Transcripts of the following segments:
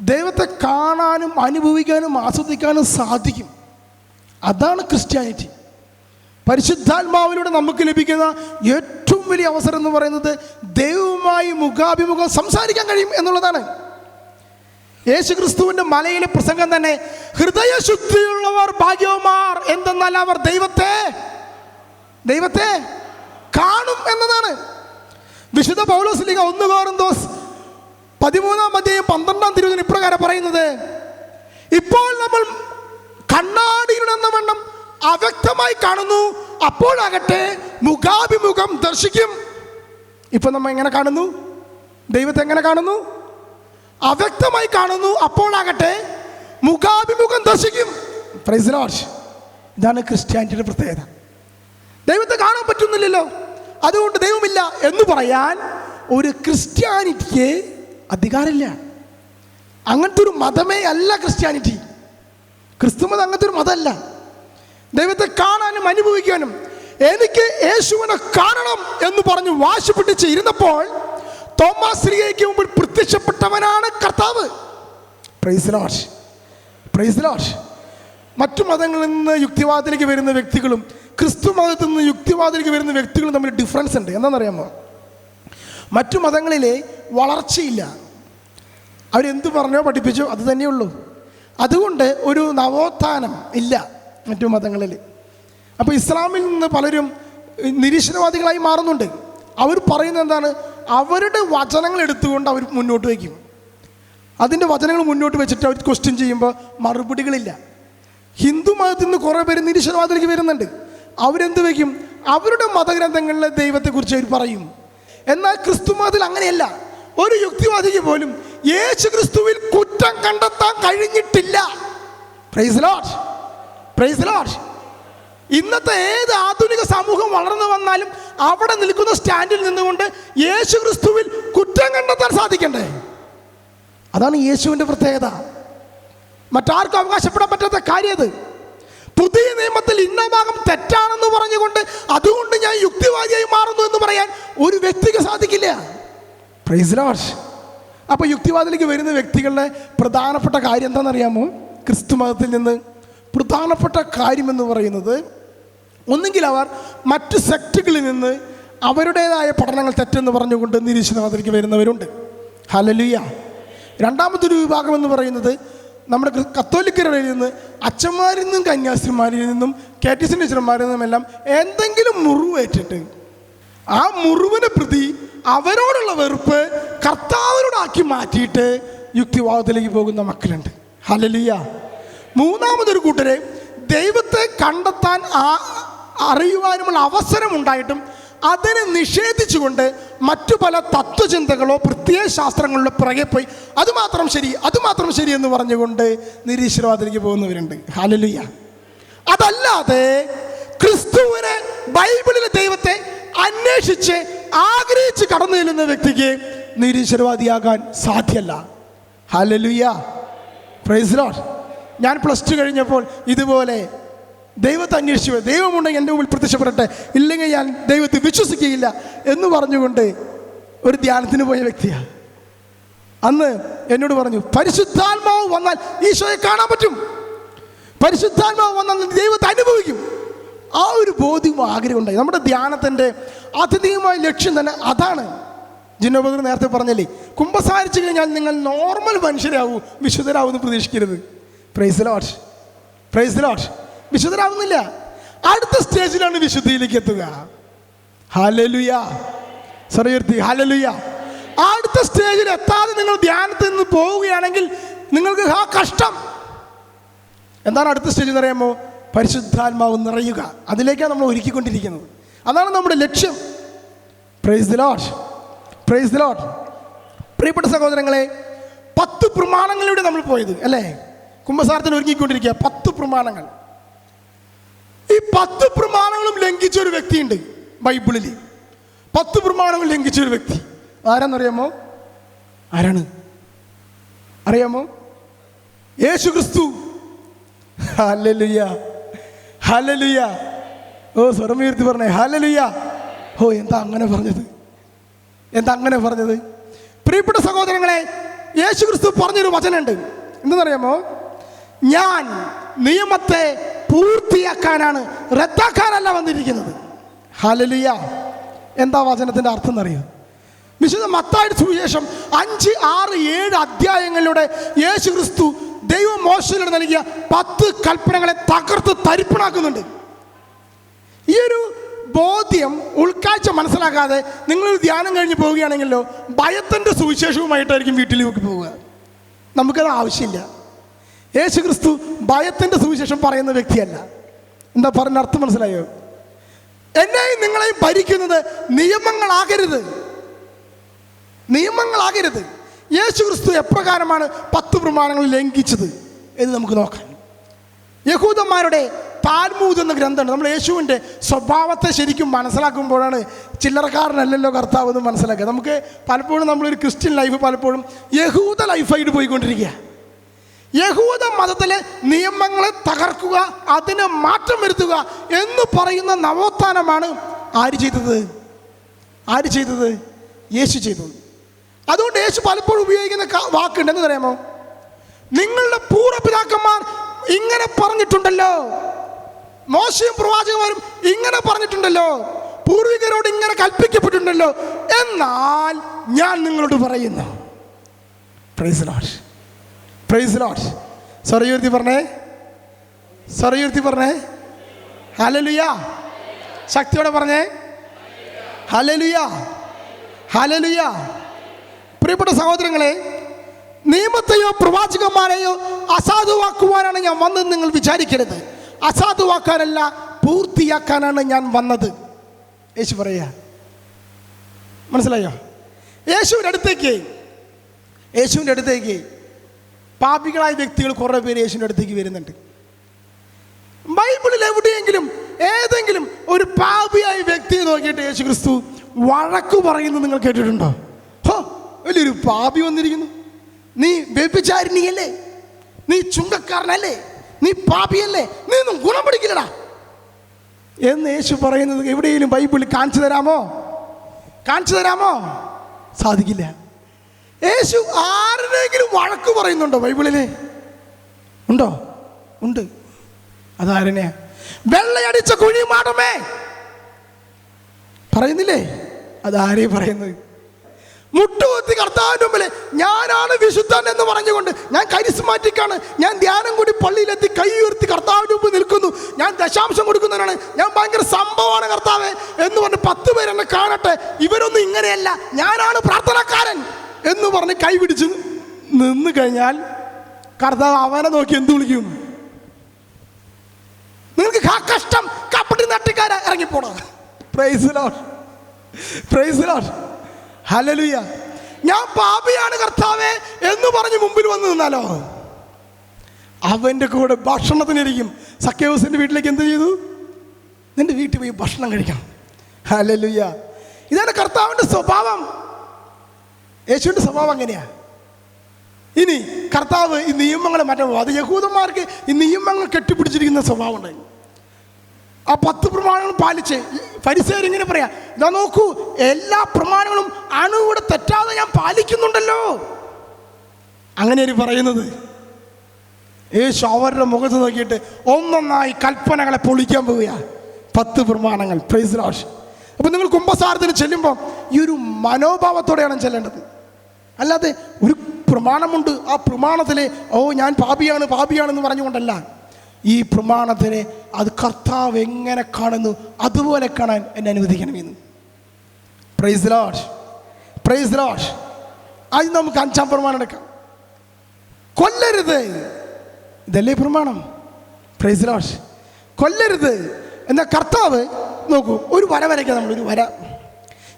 ദൈവത്തെ കാണാനും അനുഭവിക്കാനും ആസ്വദിക്കാനും സാധിക്കും. അതാണ് ക്രിസ്ത്യാനിറ്റി. പരിശുദ്ധാത്മാവിലൂടെ നമുക്ക് ലഭിക്കുന്ന ഏറ്റവും വലിയ അവസരം എന്ന് പറയുന്നത് ദൈവവുമായി മുഖാഭിമുഖം സംസാരിക്കാൻ കഴിയും എന്നുള്ളതാണ്. യേശു ക്രിസ്തുവിന്റെ മലയിലെ പ്രസംഗം തന്നെ ഹൃദയശുദ്ധിയുള്ളവർ ഭാഗ്യവന്മാർ എന്തെന്നാൽ അവർ ദൈവത്തെ ദൈവത്തെ കാണും എന്നതാണ്. വിശുദ്ധ പൗലോസ് ലീഗ ഒന്ന് കോറിന്തോസ് പതിമൂന്നാം അധ്യായം പന്ത്രണ്ടാം തിരുവചനം ഇപ്രകാരം പറയുന്നത് ഇപ്പോൾ നമ്മൾ കണ്ണാടിയിലെന്ന വണ്ണം അവ്യക്തമായി കാണുന്നു അപ്പോഴാകട്ടെ മുഖാഭിമുഖം ദർശിക്കും. ഇപ്പൊ നമ്മൾ എങ്ങനെ കാണുന്നു? ദൈവത്തെ എങ്ങനെ കാണുന്നു? അവ്യക്തമായി കാണുന്നു അപ്പോഴാകട്ടെ മുഖാഭിമുഖം ദർശിക്കും. ഇതാണ് ക്രിസ്ത്യാനിറ്റിയുടെ പ്രത്യേകത. ദൈവത്തെ കാണാൻ പറ്റുന്നില്ലല്ലോ. അതുകൊണ്ട് ദൈവമില്ല എന്ന് പറയാൻ ഒരു ക്രിസ്ത്യാനിറ്റിക്ക് അധികാരമില്ല. അങ്ങനത്തെ ഒരു മതമേ അല്ല ക്രിസ്ത്യാനിറ്റി. ക്രിസ്തുമതം അങ്ങനത്തെ ഒരു മതമല്ല. ദൈവത്തെ കാണാനും അനുഭവിക്കാനും എനിക്ക് യേശുവിനെ കാണണം എന്ന് പറഞ്ഞ് വാശി പിടിച്ച് ഇരുന്നപ്പോൾ തോമാസ് ശ്രീകയ്ക്ക് മുമ്പിൽ പ്രത്യക്ഷപ്പെട്ടവനാണ് കർത്താവ്. പ്രൈസ് ലോർഡ് പ്രൈസ് മറ്റു മതങ്ങളിൽ നിന്ന് യുക്തിവാദത്തിലേക്ക് വരുന്ന വ്യക്തികളും ക്രിസ്തു മതത്തിൽ നിന്ന് യുക്തിവാദത്തിലേക്ക് വരുന്ന വ്യക്തികളും തമ്മിൽ ഡിഫറൻസ് ഉണ്ട്. എന്താണെന്നറിയാമോ? മറ്റു മതങ്ങളിലെ വളർച്ചയില്ല. അവരെന്ത് പറഞ്ഞോ പഠിപ്പിച്ചോ അത് തന്നെയുള്ളൂ അതുകൊണ്ട് ഒരു നവോത്ഥാനം ഇല്ല മറ്റു മതങ്ങളിൽ. അപ്പോൾ ഇസ്ലാമിൽ നിന്ന് പലരും നിരീശ്വരവാദികളായി മാറുന്നുണ്ട്. അവർ പറയുന്നത് എന്താണ്? അവരുടെ വചനങ്ങൾ എടുത്തുകൊണ്ട് അവർ മുന്നോട്ട് വയ്ക്കും. അതിന്റെ വചനങ്ങൾ മുന്നോട്ട് വെച്ചിട്ട് അവർ ക്വസ്റ്റ്യൻ ചെയ്യുമ്പോൾ മറുപടികളില്ല. ഹിന്ദു മതത്തിൽ നിന്ന് കുറേ പേര് നിരീശ്വരവാദത്തിലേക്ക് വരുന്നുണ്ട്. അവരെന്ത് വയ്ക്കും? അവരുടെ മതഗ്രന്ഥങ്ങളിലെ ദൈവത്തെക്കുറിച്ച് അവർ പറയും. എന്നാൽ ക്രിസ്തു മതത്തിൽ അങ്ങനെയല്ല. ഒരു യുക്തിവാദിക്ക് പോലും യേശു ക്രിസ്തുവിൽ കുറ്റം കണ്ടെത്താൻ കഴിഞ്ഞിട്ടില്ല. പ്രൈസ് ലോഡ് പ്രൈസ് ലോഡ് ഇന്നത്തെ ഏത് ആധുനിക സമൂഹം വളർന്നു വന്നാലും അവിടെ നിൽക്കുന്ന സ്റ്റാൻഡിൽ നിന്നുകൊണ്ട് യേശു ക്രിസ്തുവിൽ കുറ്റം കണ്ടെത്താൻ സാധിക്കണ്ടേ? അതാണ് യേശുവിന്റെ പ്രത്യേകത. മറ്റാർക്കും അവകാശപ്പെടാൻ പറ്റാത്ത കാര്യം പുതിയ നിയമത്തിൽ ഇന്ന ഭാഗം തെറ്റാണെന്ന് പറഞ്ഞുകൊണ്ട് അതുകൊണ്ട് ഞാൻ യുക്തിവാദിയായി മാറുന്നു എന്ന് പറയാൻ ഒരു വ്യക്തിക്ക് സാധിക്കില്ല. പ്രൈസ് ലോർഡ് അപ്പോൾ യുക്തിവാദിലേക്ക് വരുന്ന വ്യക്തികളുടെ പ്രധാനപ്പെട്ട കാര്യം എന്താണെന്നറിയാമോ? ക്രിസ്തു മതത്തിൽ നിന്ന് പ്രധാനപ്പെട്ട കാര്യം എന്ന് പറയുന്നത് ഒന്നുകിൽ അവർ മറ്റ് സെക്റ്റുകളിൽ നിന്ന് അവരുടേതായ പഠനങ്ങൾ തെറ്റെന്ന് പറഞ്ഞുകൊണ്ട് നിരീശ്വരവാദത്തിലേക്ക് വരുന്നവരുണ്ട്. ഹലലുയ രണ്ടാമതൊരു വിഭാഗം എന്ന് പറയുന്നത് നമ്മുടെ ക്രി- കത്തോലിക്കരുടെ നിന്ന് അച്ഛന്മാരിൽ നിന്നും കന്യാസ്ത്രീമാരിൽ നിന്നും കെ ടി നിന്നും എല്ലാം എന്തെങ്കിലും മുറിവേറ്റിട്ട് ആ മുറിവിനെ പ്രതി അവരോടുള്ള വെറുപ്പ് കർത്താവിനോടാക്കി മാറ്റിയിട്ട് യുക്തിവാദത്തിലേക്ക് പോകുന്ന മക്കളുണ്ട്. ഹലലിയ മൂന്നാമതൊരു കൂട്ടരെ ദൈവത്തെ കണ്ടെത്താൻ ആ അറിയുവാനുമുള്ള അവസരമുണ്ടായിട്ടും അതിനെ നിഷേധിച്ചുകൊണ്ട് മറ്റു പല തത്വചിന്തകളോ പ്രത്യേക ശാസ്ത്രങ്ങളിലോ പിറകെ പോയി അതുമാത്രം ശരി അതുമാത്രം ശരി എന്ന് പറഞ്ഞുകൊണ്ട് നിരീശ്വരവാദത്തിലേക്ക് പോകുന്നവരുണ്ട്. ഹലലിയ അതല്ലാതെ ക്രിസ്തുവിനെ ബൈബിളിലെ ദൈവത്തെ അന്വേഷിച്ച് ആഗ്രഹിച്ച് കടന്നു ചെല്ലുന്ന വ്യക്തിക്ക് നിരീശ്വരവാദിയാകാൻ സാധ്യല്ല. ഹലലുയ പ്രൈസ് ലോഡ് ഞാൻ പ്ലസ് ടു കഴിഞ്ഞപ്പോൾ ഇതുപോലെ ദൈവത്തെ അന്വേഷിച്ചു. ദൈവമുണ്ടെങ്കിൽ എന്റെ മുമ്പിൽ പ്രത്യക്ഷപ്പെടട്ടെ. ഇല്ലെങ്കിൽ ഞാൻ ദൈവത്തെ വിശ്വസിക്കുകയില്ല എന്ന് പറഞ്ഞുകൊണ്ട് ഒരു ധ്യാനത്തിന് പോയ വ്യക്തിയാണ്. അന്ന് എന്നോട് പറഞ്ഞു പരിശുദ്ധാത്മാവ് വന്നാൽ ഈശോയെ കാണാൻ പറ്റും. പരിശുദ്ധാത്മാവ് വന്നാൽ ദൈവത്തെ അനുഭവിക്കും. ആ ഒരു ബോധ്യം ആഗ്രഹമുണ്ടായി നമ്മുടെ ധ്യാനത്തിന്റെ ആത്യന്തികമായ ലക്ഷ്യം തന്നെ അതാണ്. ജിന്നോബദർ നേരത്തെ പറഞ്ഞല്ലേ കുമ്പസാരിച്ചു കഴിഞ്ഞാൽ നിങ്ങൾ നോർമൽ മനുഷ്യരാകൂ വിശുദ്ധരാകുമെന്ന് പ്രതീക്ഷിക്കരുത്. പ്രൈസ് ലോട്ട് പ്രൈസ് ലോട്ട് വിശുദ്ധരാവുന്നില്ല അടുത്ത സ്റ്റേജിലാണ് വിശുദ്ധിയിലേക്ക് എത്തുക. ഹലലുയ സർവീർത്തി ഹലലുയ അടുത്ത സ്റ്റേജിൽ എത്താതെ നിങ്ങൾ ധ്യാനത്തിൽ നിന്ന് പോവുകയാണെങ്കിൽ നിങ്ങൾക്ക് ആ കഷ്ടം. എന്താണ് അടുത്ത സ്റ്റേജ് എന്ന് പറയുമ്പോൾ? പരിശുദ്ധാത്മാവ് നിറയുക. അതിലേക്കാണ് നമ്മൾ ഒരുക്കിക്കൊണ്ടിരിക്കുന്നത്. അതാണ് നമ്മുടെ ലക്ഷ്യം. Praise the Lord praise the Lord പ്രിയപ്പെട്ട സഹോദരങ്ങളെ പത്ത് പ്രമാണങ്ങളിലൂടെ നമ്മൾ പോയത് അല്ലേ? കുംഭസാരത്തിന് ഒരുങ്ങിക്കൊണ്ടിരിക്കുക. പത്ത് പ്രമാണങ്ങൾ. ഈ പത്ത് പ്രമാണങ്ങളും ലംഘിച്ച ഒരു വ്യക്തിയുണ്ട് ബൈബിളിൽ. പത്ത് പ്രമാണങ്ങൾ ലംഘിച്ച ഒരു വ്യക്തി. ആരാന്നറിയാമോ? ആരാണ്? അറിയാമോ? യേശു ക്രിസ്തു ഓ സ്വരം പറഞ്ഞേ. ഹല്ലേലൂയ. ഓ എന്താ അങ്ങനെ പറഞ്ഞത്? എന്താ അങ്ങനെ പറഞ്ഞത്? പ്രിയപ്പെട്ട സഹോദരങ്ങളെ യേശു ക്രിസ്തു പറഞ്ഞൊരു വചനമുണ്ട്. എന്തെന്നറിയാമോ? ഞാൻ നിയമത്തെ പൂർത്തിയാക്കാനാണ് റദ്ദാക്കാനല്ല വന്നിരിക്കുന്നത്. ഹലലിയ എന്താ വചനത്തിന്റെ അർത്ഥം എന്നറിയാം? വിശുദ്ധ മത്തായുടെ സുവിശേഷം അഞ്ച് ആറ് ഏഴ് അധ്യായങ്ങളിലൂടെ യേശു ക്രിസ്തു ദൈവ മോശയിലൂടെ നൽകിയ പത്ത് കൽപ്പനകളെ തകർത്ത് തരിപ്പണാക്കുന്നുണ്ട്. ഈ ഒരു ബോധ്യം ഉൾക്കാഴ്ച മനസ്സിലാക്കാതെ നിങ്ങൾ ധ്യാനം കഴിഞ്ഞ് പോവുകയാണെങ്കിലോ ഭയത്തിന്റെ സുവിശേഷവുമായിട്ടായിരിക്കും വീട്ടിലേക്ക് പോവുക. നമുക്കത് ആവശ്യമില്ല. യേശു ക്രിസ്തു ഭയത്തിന്റെ സുവിശേഷം പറയുന്ന വ്യക്തിയല്ല. എന്താ പറഞ്ഞ അർത്ഥം മനസ്സിലായോ? എന്നെയും നിങ്ങളെയും ഭരിക്കുന്നത് നിയമങ്ങളാകരുത്. നിയമങ്ങളാകരുത്. യേശു ക്രിസ്തു എപ്രകാരമാണ് പത്ത് പ്രമാണങ്ങൾ ലംഘിച്ചത് എന്ന് നമുക്ക് നോക്കാം. യഹൂദന്മാരുടെ താൽമൂദ് എന്ന ഗ്രന്ഥമുണ്ട്. നമ്മൾ യേശുവിന്റെ സ്വഭാവത്തെ ശരിക്കും മനസ്സിലാക്കുമ്പോഴാണ് ചില്ലറക്കാരനല്ലല്ലോ കർത്താവ് എന്ന് മനസ്സിലാക്കുക. നമുക്ക് പലപ്പോഴും നമ്മളൊരു ക്രിസ്ത്യൻ ലൈഫ് പലപ്പോഴും യഹൂദ ലൈഫായിട്ട് പോയിക്കൊണ്ടിരിക്കുക. യഹൂദ മതത്തിലെ നിയമങ്ങളെ തകർക്കുക അതിന് മാറ്റം വരുത്തുക എന്ന് പറയുന്ന നവോത്ഥാനമാണ് ആര് ചെയ്തത്? ആര് ചെയ്തത്? യേശു ചെയ്തത്. അതുകൊണ്ട് യേശു പലപ്പോഴും ഉപയോഗിക്കുന്ന വാക്കുണ്ടെന്ന് വാക്കുണ്ട്. എന്ന് നിങ്ങളുടെ പൂർവപിതാക്കന്മാർ ഇങ്ങനെ പറഞ്ഞിട്ടുണ്ടല്ലോ. മോശയും പ്രവാചകന്മാരും ഇങ്ങനെ പറഞ്ഞിട്ടുണ്ടല്ലോ. പൂർവികരോട് ഇങ്ങനെ കൽപ്പിക്കപ്പെട്ടിട്ടുണ്ടല്ലോ. എന്നാൽ ഞാൻ നിങ്ങളോട് പറയുന്നു. പ്രൈസ് ലോഡ് പ്രൈസ് ലോഡ് സ്വറയുർത്തി പറഞ്ഞേ? സ്വറയുർത്തി പറഞ്ഞേ? ഹലലുയ ശക്തിയോടെ പറഞ്ഞേ? ഹലലുയ ഹലലുയ പ്രിയപ്പെട്ട സഹോദരങ്ങളെ നിയമത്തെയോ പ്രവാചകന്മാരെയോ അസാധുവാക്കുവാനാണ് ഞാൻ വന്നതെന്ന് നിങ്ങൾ വിചാരിക്കരുത്. അസാധുവാക്കാനല്ല പൂർത്തിയാക്കാനാണ് ഞാൻ വന്നത്. യേശു പറയുക. മനസ്സിലായോ? യേശുവിന്റെ അടുത്തേക്ക്. യേശുവിന്റെ അടുത്തേക്ക്. പാപികളായ വ്യക്തികൾ കുറേ പേര് യേശുവിന്റെ അടുത്തേക്ക് വരുന്നുണ്ട്. ബൈബിളിൽ എവിടെയെങ്കിലും ഏതെങ്കിലും ഒരു പാപിയായ വ്യക്തിയെ നോക്കിയിട്ട് യേശു ക്രിസ്തു വഴക്കു പറയുന്നത് നിങ്ങൾ കേട്ടിട്ടുണ്ടോ? ഹോ വലിയൊരു പാപി വന്നിരിക്കുന്നു. നീ വ്യഭിചാരിണിയല്ലേ? നീ ചുങ്കക്കാരനല്ലേ? നീ പാപിയല്ലേ? നീ ഒന്നും ഗുണം പിടിക്കില്ലടാ. എന്ന് യേശു പറയുന്നത് എവിടെയെങ്കിലും ബൈബിളിൽ കാണിച്ചു തരാമോ? കാണിച്ചു തരാമോ? സാധിക്കില്ല. യേശു ആരുടെങ്കിലും വഴക്ക് പറയുന്നുണ്ടോ ബൈബിളിലെ? ഉണ്ടോ? ഉണ്ട്. അതാരനെയാ വെള്ളയടിച്ച കുഴി മാടമേ പറയുന്നില്ലേ? അതാരേ പറയുന്നത്? മുട്ടുകുത്തി കർത്താവിന്റെ മുമ്പിൽ ഞാനാണ് വിശുദ്ധൻ എന്ന് പറഞ്ഞുകൊണ്ട് ഞാൻ കരിസ്മാറ്റിക്കാണ്. ഞാൻ ധ്യാനം കൂടി പള്ളിയിലെത്തി കൈ ഉയർത്തി കർത്താവിന്റെ മുമ്പ് നിൽക്കുന്നു. ഞാൻ ദശാംശം കൊടുക്കുന്നവനാണ്. ഞാൻ ഭയങ്കര സംഭവമാണ് കർത്താവ് എന്ന് പറഞ്ഞ് പത്ത് പേരെന്നെ കാണട്ടെ. ഇവരൊന്നും ഇങ്ങനെയല്ല. ഞാനാണ് പ്രാർത്ഥനക്കാരൻ. എന്ന് പറഞ്ഞ് കൈ പിടിച്ച് നിന്ന് കഴിഞ്ഞാൽ കർത്താവ് അവനെ നോക്കി എന്ത് വിളിക്കും? നിങ്ങൾക്ക് ആ കഷ്ടം. കപ്പട്ടി നട്ടിക്കാര ഇറങ്ങിപ്പോണോ praise Lord praise Lord hallelujah ഞാൻ പാപിയാണ് കർത്താവേ എന്ന് പറഞ്ഞ് മുമ്പിൽ വന്ന് നിന്നാലോ? അവന്റെ കൂടെ ഭക്ഷണത്തിനിരിക്കും. സഖ്യവസിന്റെ വീട്ടിലേക്ക് എന്ത് ചെയ്തു? നിന്റെ വീട്ടിൽ പോയി ഭക്ഷണം കഴിക്കണം. ഹലലുയ ഇതാണ് കർത്താവിന്റെ സ്വഭാവം. യേശുവിന്റെ സ്വഭാവം അങ്ങനെയാ. ഇനി കർത്താവ് ഈ നിയമങ്ങളെ മാറ്റാൻ അത് യഹൂദന്മാർക്ക് ഈ നിയമങ്ങൾ കെട്ടിപ്പിടിച്ചിരിക്കുന്ന സ്വഭാവം ഉണ്ടായി. ആ പത്ത് പ്രമാണങ്ങൾ പാലിച്ച് പരിസേർ ഇങ്ങനെ പറയാം ഇതാ നോക്കൂ എല്ലാ പ്രമാണങ്ങളും അണുകൂടെ തെറ്റാതെ ഞാൻ പാലിക്കുന്നുണ്ടല്ലോ. അങ്ങനെയാണ് പറയുന്നത്. യേശു അവരുടെ മുഖത്ത് നോക്കിയിട്ട് ഒന്നൊന്നായി കൽപ്പനകളെ പൊളിക്കാൻ പോവുക പത്ത് പ്രമാണങ്ങൾ. പ്രൈസ് രാഷ് അപ്പം നിങ്ങൾ കുംഭസാരത്തിന് ചെല്ലുമ്പോൾ ഈ ഒരു മനോഭാവത്തോടെയാണ് ചെല്ലേണ്ടത്. അല്ലാതെ ഒരു പ്രമാണമുണ്ട്. ആ പ്രമാണത്തിലെ ഓ ഞാൻ പാപിയാണ് പാപിയാണെന്ന് പറഞ്ഞുകൊണ്ടല്ല. ഈ പ്രമാണത്തിനെ അത് കർത്താവ് എങ്ങനെ കാണുന്നു അതുപോലെ കാണാൻ എന്നെ അനുവദിക്കണമെന്ന്. പ്രൈസ് ലോഷ് പ്രൈസ് ലോഷ് അത് നമുക്ക് അഞ്ചാം പ്രമാണം എടുക്കാം. കൊല്ലരുത്. ഇതല്ലേ പ്രമാണം? പ്രൈസ് ലോഷ് കൊല്ലരുത്. എന്നാൽ കർത്താവ് നോക്കൂ ഒരു വര വരയ്ക്കുക നമ്മൾ ഒരു വര.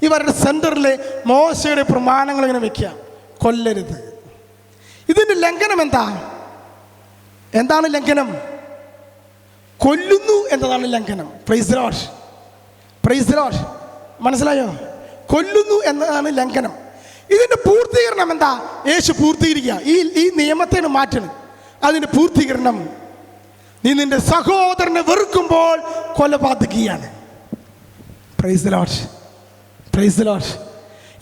ഈ വരയുടെ സെന്ററിലെ മോശയുടെ പ്രമാണങ്ങൾ ഇങ്ങനെ വെക്കുക. കൊല്ലരുത്. ഇതിന്റെ ലംഘനം എന്താ? എന്താണ് ലംഘനം? കൊല്ലുന്നു എന്നതാണ് ലംഘനം. പ്രൈസ് ലോഷ് പ്രൈസ് ലോഷ് മനസ്സിലായോ? കൊല്ലുന്നു എന്നതാണ് ലംഘനം. ഇതിന്റെ പൂർത്തീകരണം എന്താ? യേശു പൂർത്തീകരിക്കുക. ഈ ഈ നിയമത്തിന് മാറ്റണം അതിന്റെ പൂർത്തീകരണം നീ നിന്റെ സഹോദരനെ വെറുക്കുമ്പോൾ കൊലപാതകിയാണ് പ്രൈസ് ലോഷ് പ്രൈസ് ലോഷ്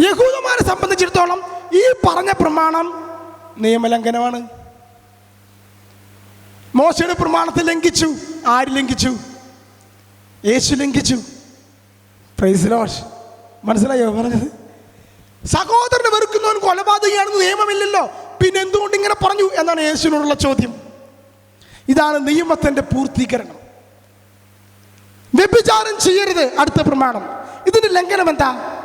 യഹൂദന്മാരെ സംബന്ധിച്ചിടത്തോളം ഈ പറഞ്ഞ പ്രമാണം നിയമലംഘനമാണ്. മോശയുടെ പ്രമാണത്തെ ലംഘിച്ചു. ആര് ലംഘിച്ചു? യേശു ലംഘിച്ചു. മനസ്സിലായോ പറഞ്ഞത്? സഹോദരനെ വെറുക്കുന്നവൻ കൊലപാതകയാണെന്ന് നിയമമില്ലല്ലോ. പിന്നെ എന്തുകൊണ്ട് ഇങ്ങനെ പറഞ്ഞു എന്നാണ് യേശുവിനോടുള്ള ചോദ്യം. ഇതാണ് നിയമത്തിന്റെ പൂർത്തീകരണം. വ്യഭിചാരം ചെയ്യരുത്. അടുത്ത പ്രമാണം. ഇതിന്റെ ലംഘനം എന്താ?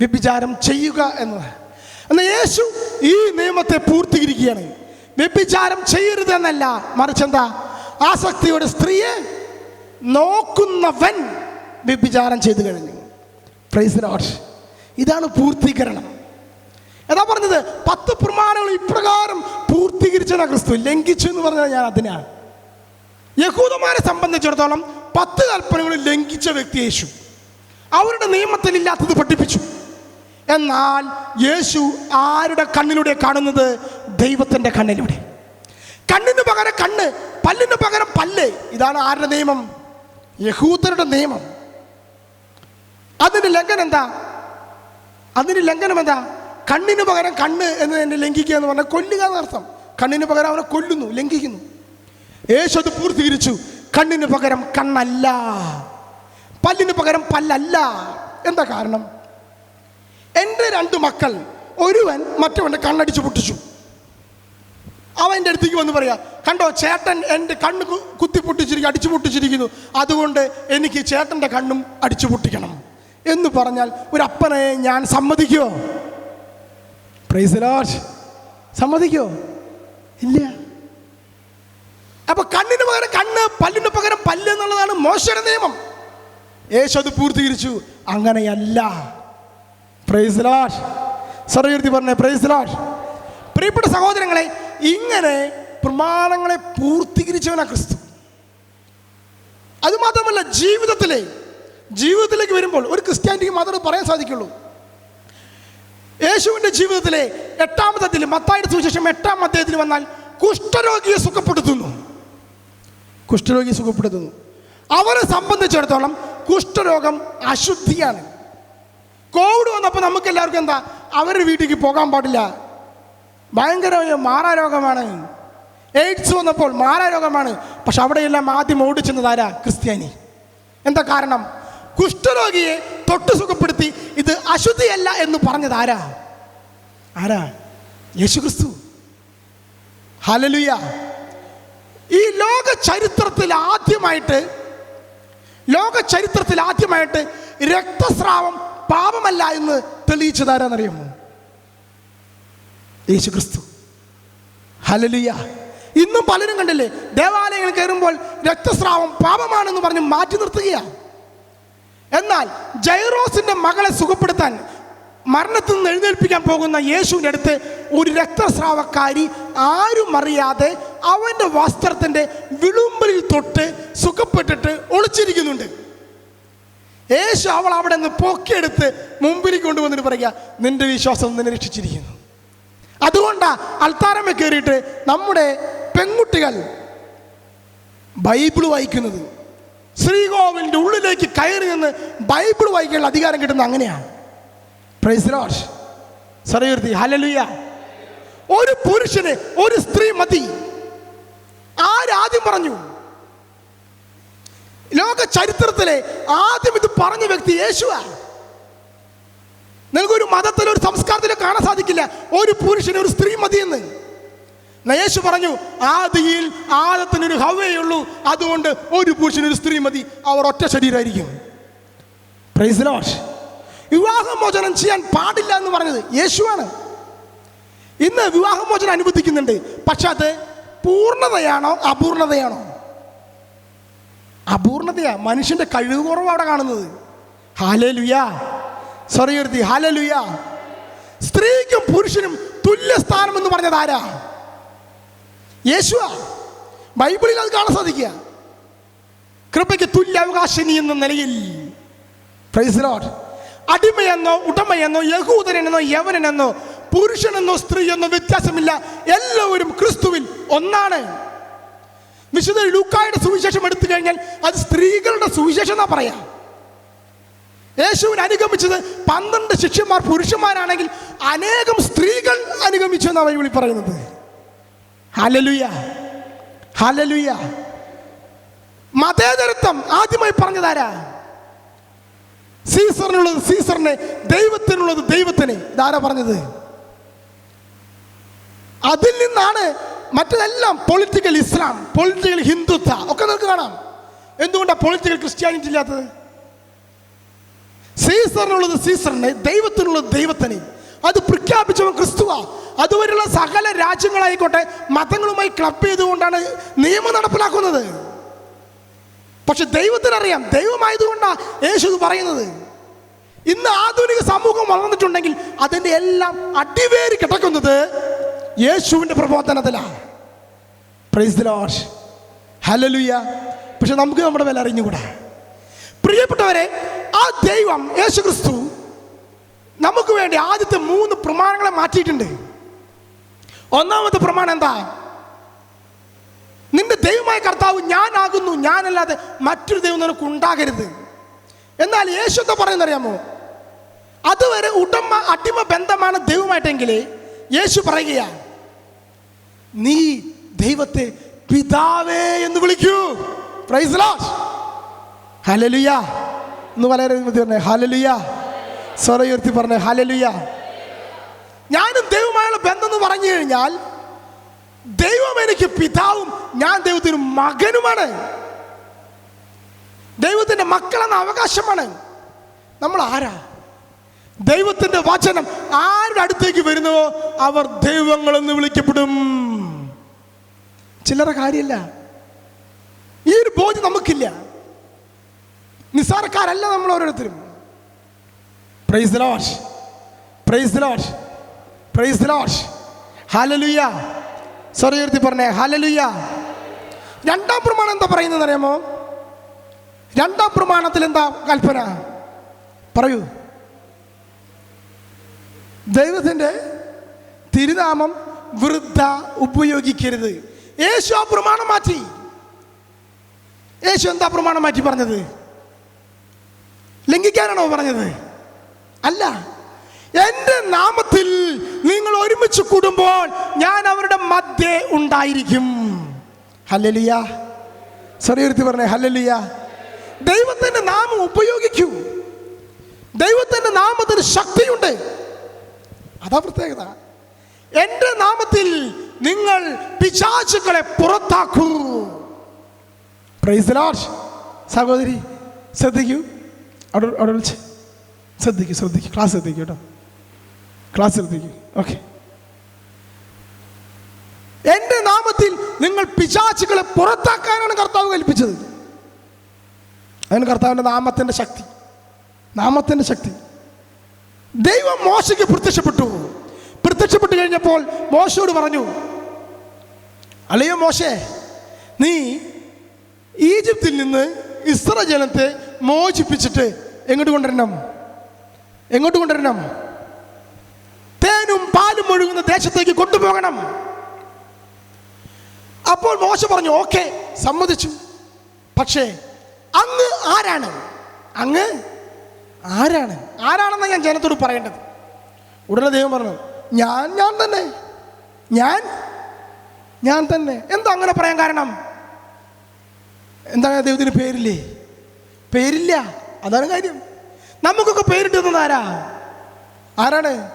വ്യഭിചാരം ചെയ്യുക എന്നത്. എന്നാൽ യേശു ഈ നിയമത്തെ പൂർത്തീകരിക്കുകയാണ്. വ്യഭിചാരം ചെയ്യരുതെന്നല്ല. മറിച്ച് എന്താ? ആസക്തിയുടെ സ്ത്രീയെ നോക്കുന്നവൻ വ്യഭിചാരം ചെയ്തു കഴിഞ്ഞു. പ്രൈസ് ലോഡ് ഇതാണ് പൂർത്തീകരണം. എന്താ പറഞ്ഞത് പത്ത് പ്രമാണങ്ങൾ ഇപ്രകാരം പൂർത്തീകരിച്ചതാണ് ക്രിസ്തു. ലംഘിച്ചു എന്ന് പറഞ്ഞാൽ ഞാൻ അതിനാണ്. യഹൂദന്മാരെ സംബന്ധിച്ചിടത്തോളം പത്ത് കൽപ്പനകൾ ലംഘിച്ച വ്യക്തി യേശു. അവരുടെ നിയമത്തിൽ ഇല്ലാത്തത് പഠിപ്പിച്ചു. എന്നാൽ യേശു ആരുടെ കണ്ണിലൂടെ കാണുന്നത്? ദൈവത്തിന്റെ കണ്ണിലൂടെ. കണ്ണിന് പകരം കണ്ണ് പല്ലിന് പകരം പല്ല്. ഇതാണ് ആരുടെ നിയമം? യഹൂദരുടെ നിയമം. അതിന്റെ ലംഘനം എന്താ? അതിന് ലംഘനം എന്താ? കണ്ണിന് പകരം കണ്ണ് എന്ന് എന്നെ ലംഘിക്കുക എന്ന് പറഞ്ഞാൽ കൊല്ലുക എന്നർത്ഥം കണ്ണിന് പകരം അവനെ കൊല്ലുന്നു ലംഘിക്കുന്നു. യേശു അത് പൂർത്തീകരിച്ചു. കണ്ണിന് പകരം കണ്ണല്ല. പല്ലിന് പകരം പല്ലല്ല. എന്താ കാരണം? എന്റെ രണ്ട് മക്കൾ ഒരുവൻ മറ്റവന്റെ കണ്ണടിച്ച് പൊട്ടിച്ചു. അവന്റെ അടുത്തേക്ക് വന്ന് പറയാ കണ്ടോ ചേട്ടൻ എന്റെ കണ്ണ് കുത്തി പൊട്ടിച്ചിരിക്കും അടിച്ചു പൊട്ടിച്ചിരിക്കുന്നു. അതുകൊണ്ട് എനിക്ക് ചേട്ടന്റെ കണ്ണും അടിച്ചു പൊട്ടിക്കണം. എന്ന് പറഞ്ഞാൽ ഒരു അപ്പനെ ഞാൻ സമ്മതിക്കുമോ പ്രൈസ് ലോഡ് സമ്മതിക്കോ? ഇല്ല. അപ്പൊ കണ്ണിന് പകരം കണ്ണ് പല്ലിന് പകരം പല്ല് എന്നുള്ളതാണ് മോശയുടെ നിയമം. യേശു അത് പൂർത്തീകരിച്ചു. അങ്ങനെയല്ല. സർവീർത്തി പറഞ്ഞേ പ്രൈസ് ലോഡ് പ്രിയപ്പെട്ട സഹോദരങ്ങളെ ഇങ്ങനെ പ്രമാണങ്ങളെ പൂർത്തീകരിച്ചവനാ ക്രിസ്തു. അതുമാത്രമല്ല ജീവിതത്തിലെ ജീവിതത്തിലേക്ക് വരുമ്പോൾ ഒരു ക്രിസ്ത്യാനിക്ക് മാത്രമേ പറയാൻ സാധിക്കുള്ളൂ. യേശുവിന്റെ ജീവിതത്തിലെ എട്ടാമത്തെ മത്തായുടെ സുവിശേഷം എട്ടാം അധ്യായത്തിൽ വന്നാൽ കുഷ്ഠരോഗിയെ സുഖപ്പെടുത്തുന്നു. കുഷ്ഠരോഗിയെ സുഖപ്പെടുത്തുന്നു. അവരെ സംബന്ധിച്ചിടത്തോളം കുഷ്ഠരോഗം അശുദ്ധിയാണ്. കോവിഡ് വന്നപ്പോൾ നമുക്ക് എല്ലാവർക്കും എന്താ? അവരുടെ വീട്ടിലേക്ക് പോകാൻ പാടില്ല. ഭയങ്കര മാറാരോഗമാണ്. എയ്ഡ്സ് വന്നപ്പോൾ മാറാരോഗമാണ്. പക്ഷെ അവിടെയെല്ലാം ആദ്യം ഓടിച്ചെന്നത് ആരാ? ക്രിസ്ത്യാനി. എന്താ കാരണം? കുഷ്ഠരോഗിയെ തൊട്ട് സുഖപ്പെടുത്തി ഇത് അശുദ്ധിയല്ല എന്ന് പറഞ്ഞത് ആരാ? ആരാ? യേശു ക്രിസ്തു ഹലലുയ ഈ ലോക ചരിത്രത്തിൽ ആദ്യമായിട്ട് ലോക ചരിത്രത്തിൽ ആദ്യമായിട്ട് രക്തസ്രാവം പാപമല്ല എന്ന് തെളിയിച്ചത് ആരാന്നറിയാമോ യേശു ക്രിസ്തു ഹലലിയ ഇന്നും പലരും കണ്ടില്ലേ ദേവാലയങ്ങൾ കയറുമ്പോൾ രക്തസ്രാവം പാപമാണെന്ന് പറഞ്ഞ് മാറ്റി നിർത്തുകയാണ് എന്നാൽ ജൈറോസിന്റെ മകളെ സുഖപ്പെടുത്താൻ മരണത്തിൽ നിന്ന് എഴുന്നേൽപ്പിക്കാൻ പോകുന്ന യേശുവിന്റെ അടുത്ത് ഒരു രക്തസ്രാവക്കാരി ആരും അറിയാതെ അവന്റെ വസ്ത്രത്തിന്റെ വിളുമ്പലിൽ തൊട്ട് സുഖപ്പെട്ടിട്ട് ഒളിച്ചിരിക്കുന്നുണ്ട്. യേശു അവൾ അവിടെ നിന്ന് പൊക്കിയെടുത്ത് മുമ്പിലേക്ക് കൊണ്ടുവന്നിട്ട് പറയുക നിന്റെ വിശ്വാസം നിന്നെ രക്ഷിച്ചിരിക്കുന്നു. അതുകൊണ്ടാ അൽത്താരമ്മ കയറിയിട്ട് നമ്മുടെ പെൺകുട്ടികൾ ബൈബിൾ വായിക്കുന്നത്. ശ്രീകോവിലിന്റെ ഉള്ളിലേക്ക് കയറി നിന്ന് ബൈബിൾ വായിക്കാനുള്ള അധികാരം കിട്ടുന്നത് അങ്ങനെയാണ്. പ്രൈസ് ലോഡ് സറയുർത്തി ഹലലുയ ഒരു പുരുഷന് ഒരു സ്ത്രീ മതി. ആരാദ്യം പറഞ്ഞു? ലോക ചരിത്രത്തിലെ ആദ്യം ഇത് പറഞ്ഞ വ്യക്തി യേശുവാ നിങ്ങൾക്കൊരു മതത്തിലോ ഒരു സംസ്കാരത്തിലോ കാണാൻ സാധിക്കില്ല. ഒരു പുരുഷന് ഒരു സ്ത്രീ മതിയെന്ന്. യേശു പറഞ്ഞു ആദിയിൽ ആദത്തിനൊരു ഹവയുള്ളൂ അതുകൊണ്ട് ഒരു പുരുഷന് ഒരു സ്ത്രീ മതി. അവർ ഒറ്റ ശരീരമായിരിക്കും. പ്രൈസ് വിവാഹമോചനം ചെയ്യാൻ പാടില്ല എന്ന് പറഞ്ഞത് യേശുവാണ്. ഇന്ന് വിവാഹമോചനം അനുവദിക്കുന്നുണ്ട്. പക്ഷെ അത് പൂർണതയാണോ അപൂർണതയാണോ അപൂർണതയാ. മനുഷ്യന്റെ കഴിവ് കുറവ് അവിടെ കാണുന്നത്. ഹാലലുയാ ഹാലേ ഹാലലുയാ സ്ത്രീക്കും പുരുഷനും തുല്യ സ്ഥാനം എന്ന് പറഞ്ഞത് ആരാ? യേശുവാ. ബൈബിളിൽ അത് കാണാൻ സാധിക്കുക. കൃപയ്ക്ക് തുല്യ അവകാശിനി എന്ന നിലയിൽ. അടിമയെന്നോ ഉടമയെന്നോ യഹൂദനെന്നോ യവനെന്നോ പുരുഷനെന്നോ സ്ത്രീയെന്നോ വ്യത്യാസമില്ല. എല്ലാവരും ക്രിസ്തുവിൽ ഒന്നാണ്. വിശുദ്ധ ലൂക്കായുടെ സുവിശേഷം എടുത്തു കഴിഞ്ഞാൽ അത് സ്ത്രീകളുടെ സുവിശേഷം എന്നാ പറയാ. യേശുവിനെ അനുഗമിച്ചത് പന്ത്രണ്ട് ശിഷ്യന്മാർ പുരുഷന്മാരാണെങ്കിൽ അനേകം സ്ത്രീകൾ അനുഗമിച്ചു എന്നാണ് ബൈബിളിൽ പറയുന്നത്. ഹലലുയ ഹലലുയ മതേതരത്വം ആദ്യമായി പറഞ്ഞതാരാ സീസറിനുള്ളത് സീസറിനെ ദൈവത്തിനുള്ളത് ദൈവത്തിന്. ഇതാരാ പറഞ്ഞത്? അതിൽ നിന്നാണ് മറ്റതെല്ലാം പൊളിറ്റിക്കൽ ഇസ്ലാം പൊളിറ്റിക്കൽ ഹിന്ദുത്വ ഒക്കെ നിങ്ങൾക്ക് കാണാം. എന്തുകൊണ്ടാണ് പൊളിറ്റിക്കൽ ക്രിസ്ത്യാനിറ്റി ഇല്ലാത്തത്? സീസറിനുള്ളത് സീസറിനെ ദൈവത്തിനുള്ളത് ദൈവത്തിനെ. അത് പ്രഖ്യാപിച്ചവൻ ക്രിസ്തുവ. അതുവരെയുള്ള സകല രാജ്യങ്ങളായിക്കോട്ടെ മതങ്ങളുമായി ക്ലബ് ചെയ്തുകൊണ്ടാണ് നിയമം നടപ്പിലാക്കുന്നത്. പക്ഷെ ദൈവത്തിനറിയാം ദൈവമായതുകൊണ്ടാണ് യേശു പറയുന്നത്. ഇന്ന് ആധുനിക സമൂഹം വളർന്നിട്ടുണ്ടെങ്കിൽ അതിന്റെ എല്ലാം അടിവേര് കിടക്കുന്നത് യേശുവിന്റെ പ്രബോധനത്തിലാണ് പ്രൈസ് ദി ലോർഡ് ഹല്ലേലൂയ പക്ഷെ നമുക്ക് നമ്മുടെ വില അറിഞ്ഞുകൂടാ. പ്രിയപ്പെട്ടവരെ ആ ദൈവം യേശു ക്രിസ്തു നമുക്ക് വേണ്ടി ആദ്യത്തെ മൂന്ന് പ്രമാണങ്ങളെ മാറ്റിയിട്ടുണ്ട്. ഒന്നാമത്തെ പ്രമാണം എന്താ? നിന്റെ ദൈവമായ കർത്താവ് ഞാനാകുന്നു ഞാനല്ലാതെ മറ്റൊരു ദൈവം നിനക്ക് ഉണ്ടാകരുത്. എന്നാൽ യേശു എന്താ പറയുന്നറിയാമോ? അതുവരെ ഉടമ അടിമ ബന്ധമാണ് ദൈവമായിട്ടെങ്കിൽ യേശു പറയുകയാ നീ ദൈവത്തെ പിതാവേ എന്ന് വിളിക്കൂ. പ്രൈസ് ഹലലുയ എന്ന് വളരെ പറഞ്ഞേ ഹലലുയ സ്വരയുർത്തി പറഞ്ഞേ ഹലലുയ ഞാനും ദൈവമായുള്ള ബന്ധം എന്ന് പറഞ്ഞു കഴിഞ്ഞാൽ ദൈവം എനിക്ക് പിതാവും ഞാൻ ദൈവത്തിന് മകനുമാണ്. ദൈവത്തിന്റെ മക്കളെന്ന അവകാശമാണ്. നമ്മൾ ആരാ? ദൈവത്തിന്റെ വചനം ആരുടെ അടുത്തേക്ക് വരുന്നുവോ? അവർ ദൈവങ്ങളെന്ന് വിളിക്കപ്പെടും. ചില്ലറ കാര്യമല്ല ഈ ഒരു ബോധ്യം നമുക്കില്ല. നിസ്സാരക്കാരല്ല നമ്മൾ ഓരോരുത്തരും. Praise lord praise lord praise lord hallelujah sorry ഉയർത്തി പറഞ്ഞേ. ഹലലുയ രണ്ടാം പ്രമാണം എന്താ പറയുന്നത് അറിയാമോ? രണ്ടാം പ്രമാണത്തിൽ എന്താ കൽപ്പന? പറയൂ. ദൈവത്തിന്റെ തിരുനാമം വൃദ്ധ ഉപയോഗിക്കരുത്. യേശു ആ പ്രമാണം മാറ്റി. യേശു എന്താ പ്രമാണം മാറ്റി പറഞ്ഞത്? ലംഘിക്കാനാണോ പറഞ്ഞത്? അല്ല. എന്റെ നാമത്തിൽ നിങ്ങൾ ഒരുമിച്ച് കൂടുമ്പോൾ ഞാൻ അവരുടെ മധ്യേ ഉണ്ടായിരിക്കും. ഹല്ലലിയ. ചെറിയൊരുത്തി പറഞ്ഞേ ഹല്ലലിയ. ദൈവത്തിന്റെ നാമം ഉപയോഗിക്കൂ. ദൈവത്തിന്റെ നാമത്തിന് ശക്തിയുണ്ട്. അതാ പ്രത്യേകത. എന്റെ നാമത്തിൽ നിങ്ങൾ പിശാചുക്കളെ പുറത്താക്കൂ. സഹോദരി ശ്രദ്ധിക്കൂ. അവിടെ ശ്രദ്ധിക്കൂ ശ്രദ്ധിക്കൂ. ക്ലാസ് ശ്രദ്ധിക്കൂ കേട്ടോ. ക്ലാസ് ശ്രദ്ധിക്കൂ. ഓക്കെ എന്റെ നാമത്തിൽ നിങ്ങൾ പിശാചുക്കളെ പുറത്താക്കാനാണ് കർത്താവ് കൽപ്പിച്ചത്. അതിന് കർത്താവിന്റെ നാമത്തിന്റെ ശക്തി. നാമത്തിന്റെ ശക്തി. ദൈവം മോശയ്ക്ക് പ്രത്യക്ഷപ്പെട്ടു. പ്രത്യക്ഷപ്പെട്ട് കഴിഞ്ഞപ്പോൾ മോശയോട് പറഞ്ഞു അല്ലയോ മോശേ നീ ഈജിപ്തിൽ നിന്ന് ഇസ്ര ജനത്തെ മോചിപ്പിച്ചിട്ട് എങ്ങോട്ട് കൊണ്ടുവരണം? എങ്ങോട്ട് കൊണ്ടുവരണം? തേനും പാലും ഒഴുകുന്ന ദേശത്തേക്ക് കൊണ്ടുപോകണം. അപ്പോൾ മോശ പറഞ്ഞു ഓക്കെ സമ്മതിച്ചു. പക്ഷേ അങ്ങ് ആരാണ്? അങ്ങ് ആരാണ്? ആരാണെന്ന് ഞാൻ ജനത്തോട് പറയേണ്ടത്? ഉടനെ ദൈവം പറഞ്ഞു ഞാൻ ഞാൻ തന്നെ. ഞാൻ? ഞാൻ തന്നെ. എന്താ അങ്ങനെ പറയാൻ കാരണം? എന്താണ് ദൈവത്തിന് പേരില്ലേ? പേരില്ല. അതാണ് കാര്യം. നമുക്കൊക്കെ പേരിട്ടുന്നത് ആരാ? ആരാണ്?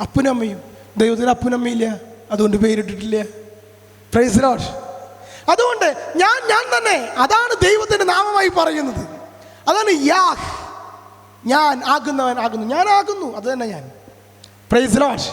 അപ്പനമ്മയും ദൈവത്തിന് അപ്പനമ്മയില്ല അതുകൊണ്ട് പേരിട്ടിട്ടില്ല. പ്രൈസ് ലോഡ് അതുകൊണ്ട് ഞാൻ ഞാൻ തന്നെ. അതാണ് ദൈവത്തിന്റെ നാമമായി പറയുന്നത്. അതാണ് യാഹ്. ഞാൻ ആകുന്നവൻ ആകുന്നു. ഞാൻ ആകുന്നു. അത് തന്നെ ഞാൻ. Price load